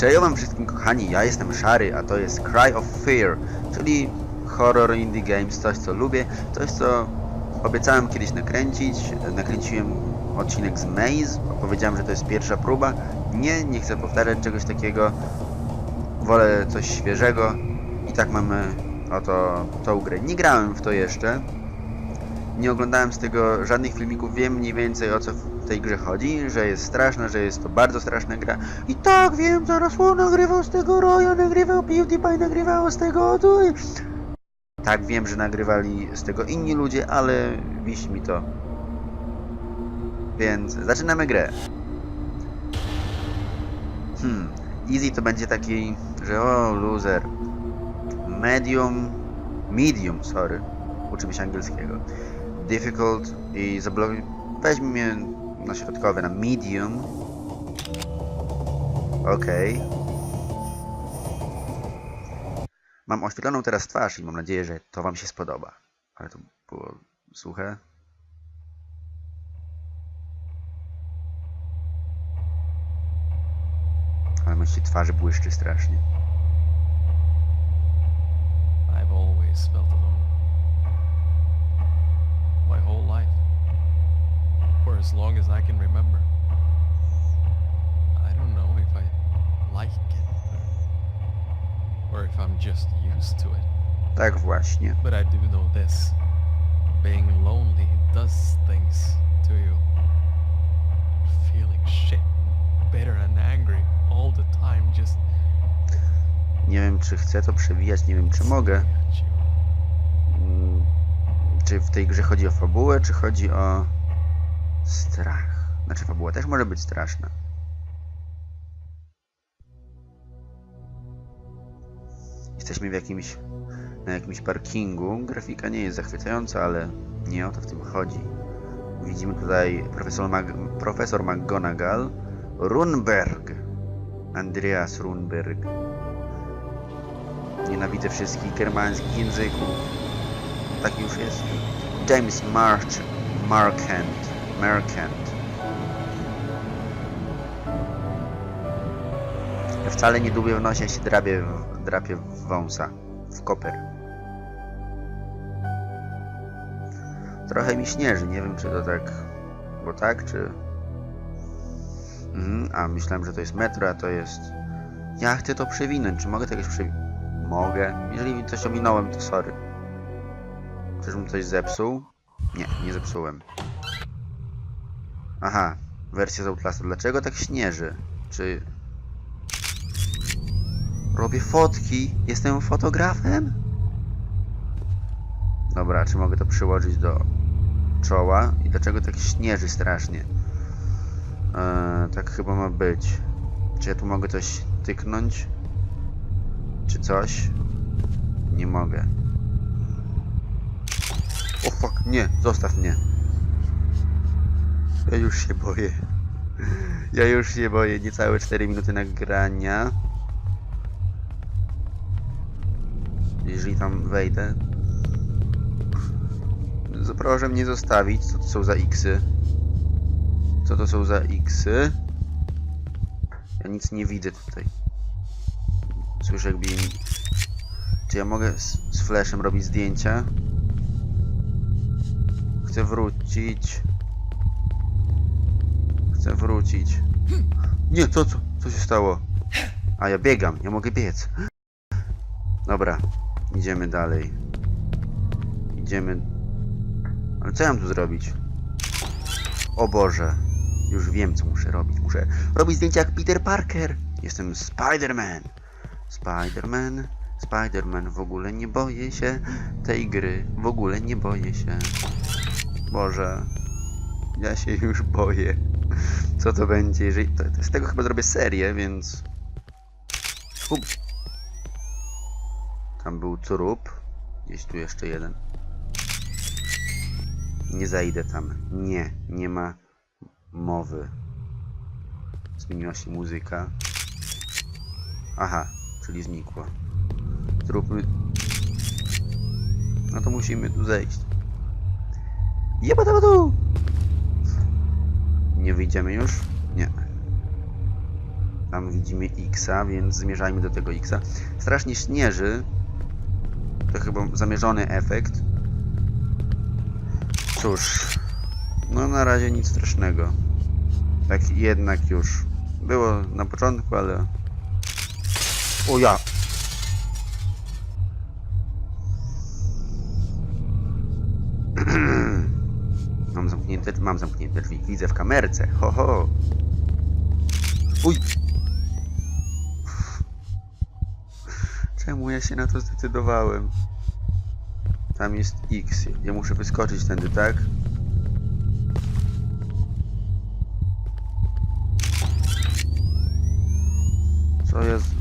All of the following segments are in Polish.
Cześć wam wszystkim kochani, ja jestem Szary, a to jest Cry of Fear, czyli horror indie games, coś co lubię, coś co obiecałem kiedyś nakręcić, nakręciłem odcinek z Maze, powiedziałem, że to jest pierwsza próba, nie, nie chcę powtarzać czegoś takiego, wolę coś świeżego. I tak mamy oto tą grę. Nie grałem w to jeszcze, nie oglądałem z tego żadnych filmików, wiem mniej więcej o co tej grze chodzi, że jest straszna, że jest to bardzo straszna gra. I tak wiem, zaraz o nagrywał z tego Roya, nagrywał PewDiePie, nagrywało z tego tu. Tak wiem, że nagrywali z tego inni ludzie, ale wisi mi to. Więc zaczynamy grę. Hmm, easy to będzie taki, że o loser. Medium, medium, sorry. Uczymy się angielskiego difficult i zablokuj... Weźmie na środkowe, na medium. Okej. Mam oświetloną teraz twarz i mam nadzieję, że to wam się spodoba. Ale to było suche. Ale myśli twarzy błyszczy strasznie. I've always felt as long as I can remember. I don't know if I like it or, or if I'm just used to it. Tak właśnie. But I do know this. Being lonely does things to you. Feeling shit, bitter and angry all the time just Nie wiem, czy chcę to przewijać, nie wiem, czy mogę. Mm, Czy w tej grze chodzi o fabułę, czy chodzi o strach? Znaczy, fabuła też może być straszna. Jesteśmy w jakimś, na jakimś parkingu. Grafika nie jest zachwycająca, ale nie o to w tym chodzi. Widzimy tutaj profesor, Mag profesor McGonagall, Runberg, Andreas Runberg. Nienawidzę wszystkich germańskich języków. Tak już jest. James March Markant. Markant. Wcale nie dłubię w nosie, się drapie, drapie w wąsa. W koper. Trochę mi śnieży, nie wiem czy to tak... Bo tak, czy... Mhm, a myślałem, że to jest metro, a to jest... Ja chcę to przewinąć, czy mogę to jakoś przewinąć? Mogę. Jeżeli coś ominąłem, to sorry. Czyżbym coś zepsuł? Nie, nie zepsułem. Aha, wersja z Outlasta. Dlaczego tak śnieży? Czy... Robię fotki? Jestem fotografem? Dobra, czy mogę to przyłożyć do czoła? I dlaczego tak śnieży strasznie? Eee, tak chyba ma być. Czy ja tu mogę coś tyknąć? Czy coś? Nie mogę. O fuck, nie, zostaw mnie. Ja już się boję. Ja już się boję, niecałe 4 minuty nagrania. Jeżeli tam wejdę. Proszę mnie zostawić, co to są za xy. Co to są za xy? Ja nic nie widzę tutaj. Słyszę jakby... Czy ja mogę z, z flashem robić zdjęcia? Chcę wrócić. Chcę wrócić. Nie, co, co? Co się stało? A ja biegam, ja mogę biec. Dobra, idziemy dalej. Idziemy. Ale co ja mam tu zrobić? O Boże, już wiem co muszę robić. Muszę robić zdjęcia jak Peter Parker. Jestem Spider-Man. Spider-Man, Spider-Man, w ogóle nie boję się tej gry. W ogóle nie boję się. Boże, ja się już boję. Co to będzie, jeżeli... Z tego chyba zrobię serię, więc... Ups. Tam był trup. Gdzieś tu jeszcze jeden. Nie zajdę tam. Nie, nie ma mowy. Zmieniła się muzyka. Aha, czyli znikło. Zróbmy... No to musimy tu zejść. Jeba tu! Nie wyjdziemy już? Nie. Tam widzimy Xa, więc zmierzajmy do tego Xa. Strasznie śnieży. To chyba zamierzony efekt. Cóż, no na razie nic strasznego. Tak jednak już było na początku, ale... O ja! Zamknięte, mam zamknięte drzwi. Widzę w kamerce. Ho, ho. Uj! Czemu ja się na to zdecydowałem? Tam jest X. Ja muszę wyskoczyć tędy, tak? Co jest?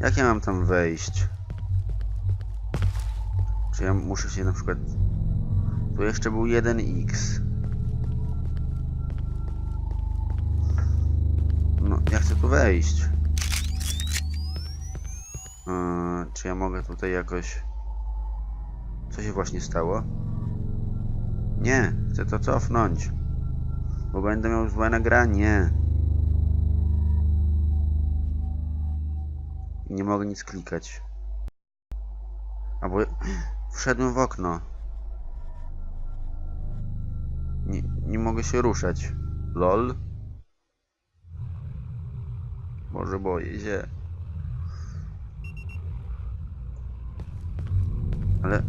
Jak ja mam tam wejść? Czy ja muszę się na przykład... Tu jeszcze był 1x. No, ja chcę tu wejść. Czy ja mogę tutaj jakoś... Co się właśnie stało? Nie, chcę to cofnąć. Bo będę miał złe nagranie. I nie mogę nic klikać. Albo wszedłem w okno. Nie, mogę się ruszać. LOL. Może boję się. Ale...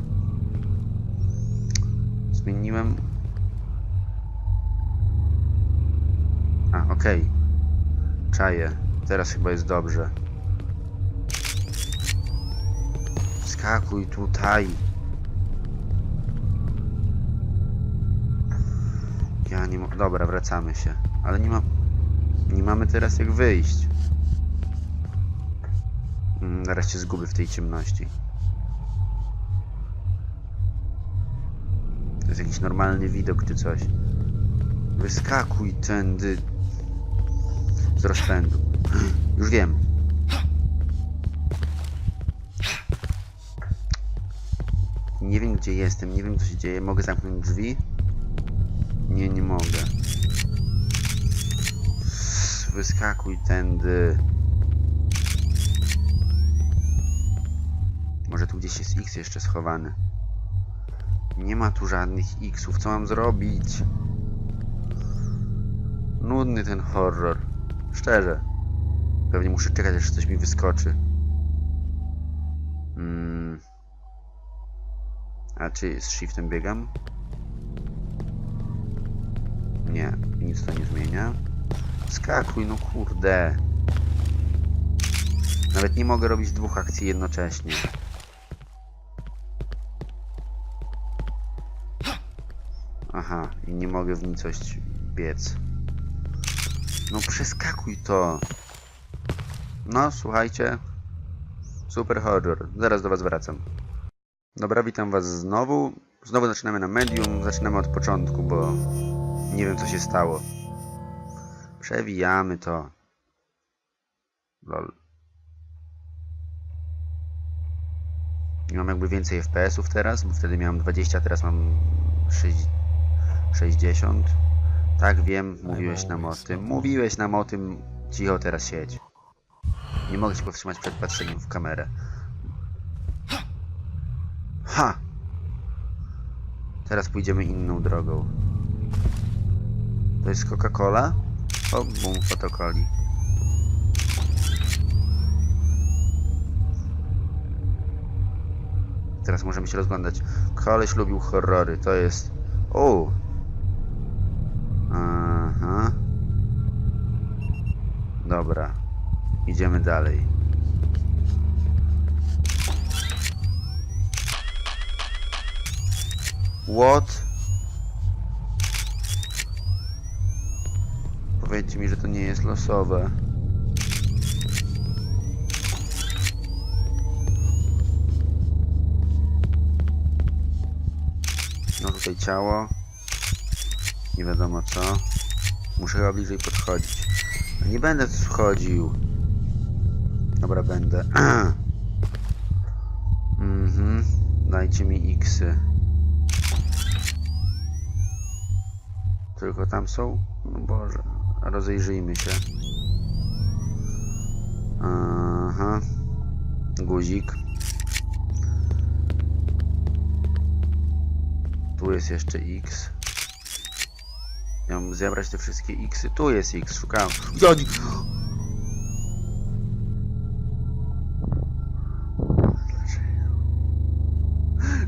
Zmieniłem... A, okej. Czaję. Teraz chyba jest dobrze. Skakuj tutaj. Nie Dobra, wracamy się. Ale nie ma... Nie mamy teraz jak wyjść. Mm, Zaraz się zgubię w tej ciemności. To jest jakiś normalny widok czy coś. Wyskakuj tędy. Z rozpędu. Już wiem. Nie wiem gdzie jestem, nie wiem co się dzieje. Mogę zamknąć drzwi? Nie, nie mogę. Wyskakuj tędy. Może tu gdzieś jest X jeszcze schowany. Nie ma tu żadnych Xów. Co mam zrobić? Nudny ten horror. Szczerze. Pewnie muszę czekać, aż coś mi wyskoczy. Mm. A czy z shiftem biegam? Nie, nic to nie zmienia. Skakuj, no kurde. Nawet nie mogę robić dwóch akcji jednocześnie. Aha, i nie mogę w nicość biec. No przeskakuj to. No, słuchajcie. Super horror. Zaraz do was wracam. Dobra, witam was znowu. Znowu zaczynamy na medium. Zaczynamy od początku, bo nie wiem co się stało. Przewijamy to. Lol. Nie mam jakby więcej FPS-ów teraz, bo wtedy miałem 20, teraz mam 6, 60. Tak wiem, mówiłeś nam o tym. Mówiłeś nam o tym. Cicho, teraz siedź. Nie mogę się powstrzymać przed patrzeniem w kamerę. Ha! Teraz pójdziemy inną drogą. To jest Coca-Cola? O, bum, fotokoli. Teraz możemy się rozglądać. Koleś lubił horrory, to jest... O! Aha. Dobra. Idziemy dalej. What? Powiedzcie mi, że to nie jest losowe. No tutaj ciało. Nie wiadomo co. Muszę chyba bliżej podchodzić. No Nie będę wchodził. Dobra, będę. mhm. Dajcie mi xy. Tylko tam są? No Boże. Rozejrzyjmy się. Aha. Guzik. Tu jest jeszcze X. Miałem zebrać te wszystkie Xy. Tu jest X, szukałem. Jodzi!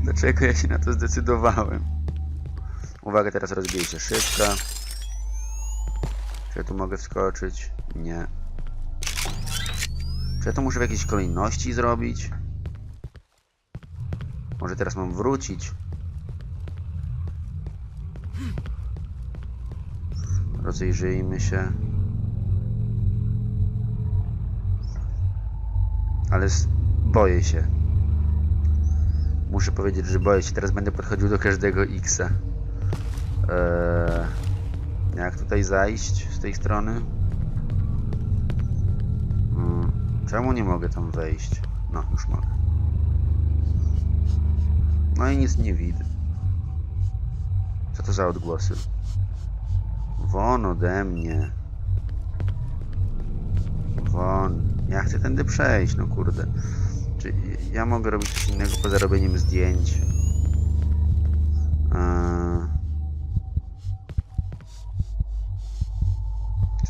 Dlaczego ja się na to zdecydowałem? Uwaga, teraz rozbije się szybka. Czy ja tu mogę wskoczyć? Nie. Czy ja to muszę w jakiejś kolejności zrobić? Może teraz mam wrócić? Rozejrzyjmy się. Ale boję się. Muszę powiedzieć, że boję się. Teraz będę podchodził do każdego Xa. Eee, jak tutaj zajść z tej strony? Mm, Czemu nie mogę tam wejść? No, już mogę. No i nic nie widzę. Co to za odgłosy? Won ode mnie. Won. Ja chcę tędy przejść, no kurde. Czy ja mogę robić coś innego poza robieniem zdjęć? Eee...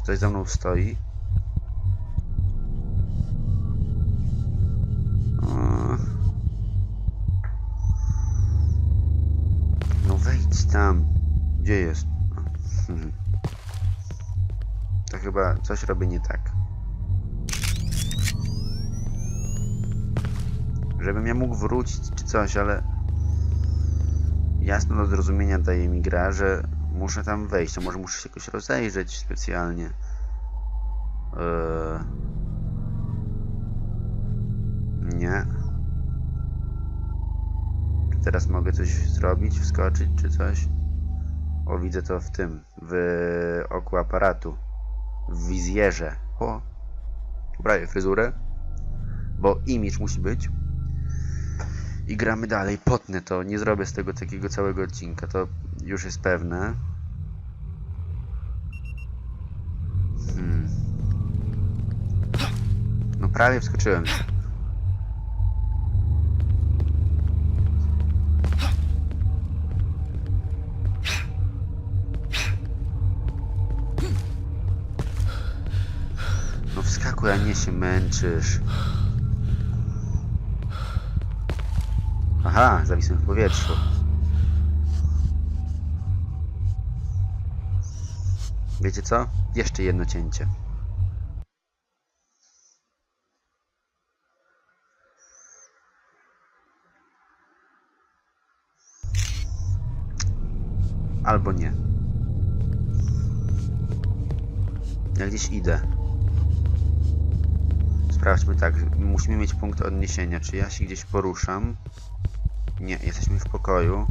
ktoś za mną stoi? No wejdź tam. Gdzie jest? To chyba coś robię nie tak. Żebym ja mógł wrócić czy coś, ale jasno do zrozumienia daje mi gra, że muszę tam wejść, a może muszę się jakoś rozejrzeć specjalnie. Eee... Nie. Czy teraz mogę coś zrobić, wskoczyć czy coś? O, widzę to w tym, w oku aparatu, w wizjerze. O, poprawię fryzurę, bo image musi być. I gramy dalej. Potnę to, nie zrobię z tego takiego całego odcinka, to już jest pewne. Hmm. No prawie wskoczyłem. No wskakuj, a nie się męczysz. Aha, zawisłem w powietrzu. Wiecie co? Jeszcze jedno cięcie. Albo nie. Ja gdzieś idę. Sprawdźmy tak, musimy mieć punkt odniesienia. Czy ja się gdzieś poruszam? Nie, jesteśmy w pokoju.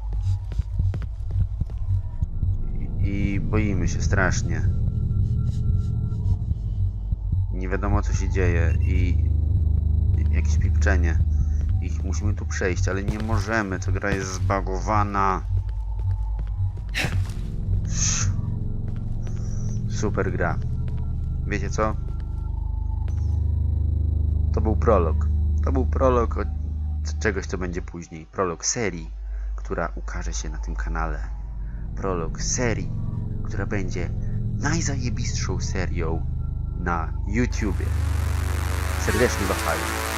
I, boimy się strasznie. Nie wiadomo co się dzieje i, jakieś pipczenie. Musimy tu przejść, ale nie możemy. Ta gra jest zbagowana. Super gra. Wiecie co? To był prolog. To był prolog od czegoś, co będzie później. Prolog serii, która ukaże się na tym kanale. Prolog serii, która będzie najzajebistszą serią na YouTubie. Serdecznie wachali.